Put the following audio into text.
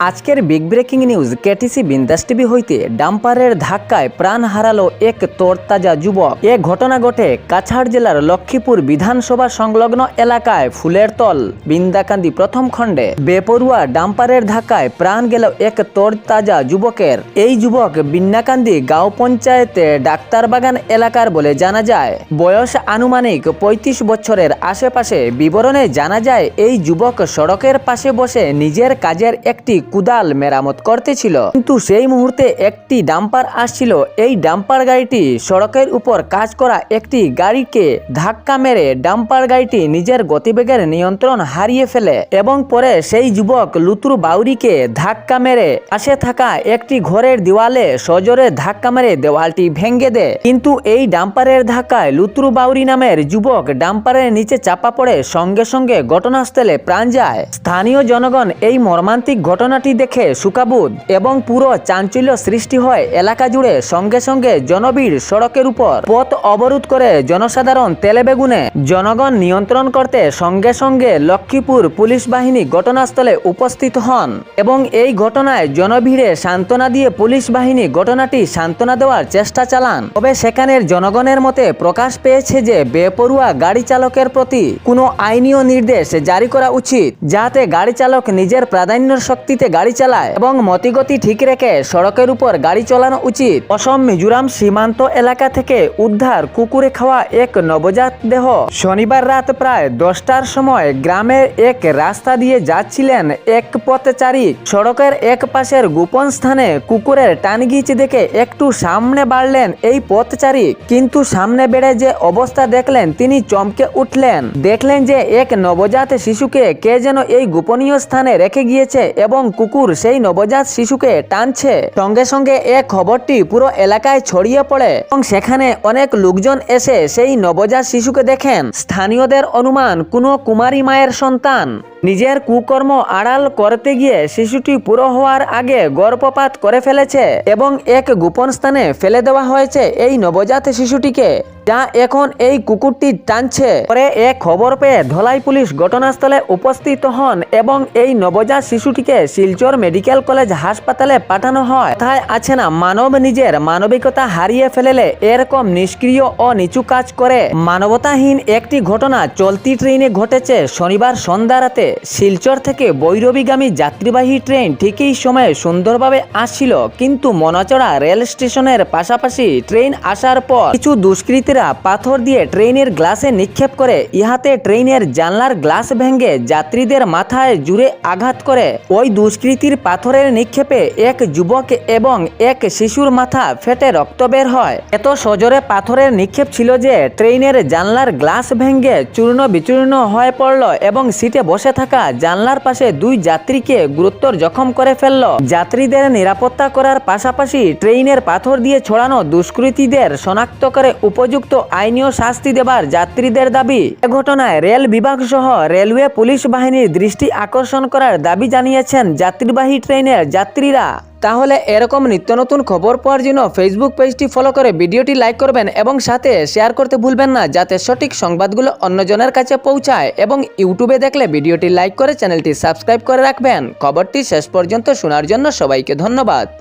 আজকের big breaking news KTC Bindas TV হইতে ডাম্পারের ধাক্কায় প্রাণ হারালো এক তরতাজা যুবক। এ ঘটনা ঘটে কাছাড় জেলার লক্ষ্মীপুর বিধানসভা সংলগ্ন এলাকায় ফুলের তল, বিন্দাকান্দি প্রথম খণ্ডে। বেপরুয়া ডাম্পারের ধাক্কায় প্রাণ গেল এক তরতাজা যুবকের। এই যুবক বিন্নাকান্দি গাঁও পঞ্চায়েতে ডাক্তারবাগান এলাকার বলে জানা যায়। বয়স আনুমানিক পঁয়ত্রিশ বছরের আশেপাশে। বিবরণে জানা যায়, এই যুবক সড়কের পাশে বসে নিজের কাজের একটি কুদাল মেরামত করতেছিল কিন্তু সেই মুহূর্তে একটি ডাম্পার আসছিল। এই ডাম্পার গাড়িটি সড়কের উপর কাজ করা একটি গাড়িকে ধাক্কা মেরে ডাম্পার গাড়িটি নিজের গতিবেগের নিয়ন্ত্রণ হারিয়ে ফেলে এবং পরে সেই যুবক লুতুর বাউরিকে ধাক্কা মেরে পাশে থাকা একটি ঘরের দেওয়ালে সজোরে ধাক্কা মেরে দেওয়ালটি ভেঙে দেয়। কিন্তু এই ডাম্পারের ধাক্কায় লুতুরু বাউরি নামের যুবক ডাম্পারের নিচে চাপা পড়ে সঙ্গে সঙ্গে ঘটনাস্থলে প্রাণ যায়। স্থানীয় জনগণ এই মর্মান্তিক ঘটনাটি দেখে সুকাবুদ এবং পুরো চাঞ্চল্য সৃষ্টি হয় এলাকা জুড়ে সঙ্গে সঙ্গে জনবীর সড়কের উপর। পথ অবরোধ করে জনসাধারণ তেলে বেগুনে জনগণ নিয়ন্ত্রণ করতে সঙ্গে সঙ্গে লক্ষ্মীপুর পুলিশ বাহিনী ঘটনাস্থলে উপস্থিত হন এবং এই ঘটনায় জনভিড়ে সান্ত্বনা দিয়ে পুলিশ বাহিনী ঘটনাটি সান্ত্বনা দেওয়ার চেষ্টা চালান। তবে সেখানের জনগণের মতে প্রকাশ পেয়েছে যে বেপরুয়া গাড়ি চালকের প্রতি কোনো আইনীয় নির্দেশ জারি করা উচিত, যাতে গাড়ি চালক নিজের প্রাধান্য শক্তিতে গাড়ি চালায় এবং মতিগতি ঠিক রেখে সড়কের উপর গাড়ি চালানো উচিত। অসম, মিজোরাম সীমান্ত এলাকা থেকে উদ্ধার কুকুরে খাওয়া এক নবজাত দেহ। শনিবার রাত প্রায় দশটার সময় গ্রামের এক রাস্তা দিয়ে যাচ্ছিলেন এক পথচারী। সড়কের এক পাশের গোপন স্থানে কুকুরের টানগিচ দেখে একটু সামনে বাড়লেন এই পথচারী। কিন্তু সামনে বেড়ে যে অবস্থা দেখলেন, তিনি চমকে উঠলেন। দেখলেন যে এক নবজাত শিশুকে কে যেন এই গোপনীয় স্থানে রেখে গিয়েছে এবং কুকুর সেই নবজাত শিশুকে টানছে। সঙ্গে সঙ্গে এ খবরটি পুরো এলাকায় ছড়িয়ে পড়ে এবং সেখানে অনেক লোকজন এসে সেই নবজাত শিশুকে দেখেন। স্থানীয়দের অনুমান কোনো কুমারী মায়ের সন্তান। নিজের কুকর্ম আড়াল করতে গিয়ে শিশুটি পুরো হওয়ার আগে গর্ভপাত করে ফেলেছে এবং এক গোপন স্থানে ফেলে দেওয়া হয়েছে এই নবজাত শিশুটিকে, যা এখন এই কুকুরটি টানছে। পরে এক খবর পেয়ে ধলাই পুলিশ ঘটনাস্থলে উপস্থিত হন এবং এই নবজাত শিশুটিকে শিলচর মেডিকেল কলেজ হাসপাতালে পাঠানো হয়। তাই আছে না, মানব নিজের মানবিকতা হারিয়ে ফেলেলে এরকম নিষ্ক্রিয় ও নিচু কাজ করে। মানবতাহীন একটি ঘটনা চলতি ট্রেনে ঘটেছে শনিবার সন্ধ্যা রাতে। শিলচর থেকে বৈরবীগামী যাত্রীবাহী ট্রেন ঠিকই সময়ে সুন্দরভাবে আসছিল, কিন্তু মনাচড়া রেল স্টেশনের পাশাপাশি ট্রেন আসার পর কিছু দুষ্কৃতীরা পাথর দিয়ে ট্রেনের গ্লাসে নিক্ষেপ করে, ইহাতে ট্রেনের জানলার গ্লাস ভেঙে যাত্রীদের মাথায় জুড়ে আঘাত করে। ওই দুষ্কৃতীর পাথরের নিক্ষেপে এক যুবক এবং এক শিশুর মাথা ফেটে রক্ত বের হয়। এত সজোরে পাথরের নিক্ষেপ ছিল যে, ট্রেনের জানলার গ্লাস ভেঙে চূর্ণ বিচূর্ণ হয়ে পড়ল এবং সিটে বসে থাকা জানলার পাশে দুই যাত্রীকে গুরুত্বর জখম করে ফেলল। যাত্রীদের নিরাপত্তা করার পাশাপাশি ট্রেনের পাথর দিয়ে ছড়ানো দুষ্কৃতীদের শনাক্ত করে উপযুক্ত আইনীয় শাস্তি দেবার যাত্রীদের দাবি। এ ঘটনায় রেল বিভাগ সহ রেলওয়ে পুলিশ বাহিনীর দৃষ্টি আকর্ষণ করার দাবি জানিয়েছেন যাত্রীবাহী ট্রেনের যাত্রীরা। তাহলে এরকম নিত্য নতুন খবর পাওয়ার জন্য ফেসবুক পেজটি ফলো করে ভিডিওটি লাইক করবেন এবং সাথে শেয়ার করতে ভুলবেন না, যাতে সঠিক সংবাদগুলো অন্যজনের কাছে পৌঁছায় এবং ইউটিউবে দেখলে ভিডিওটি লাইক করে চ্যানেলটি সাবস্ক্রাইব করে রাখবেন। খবরটি শেষ পর্যন্ত শোনার জন্য সবাইকে ধন্যবাদ।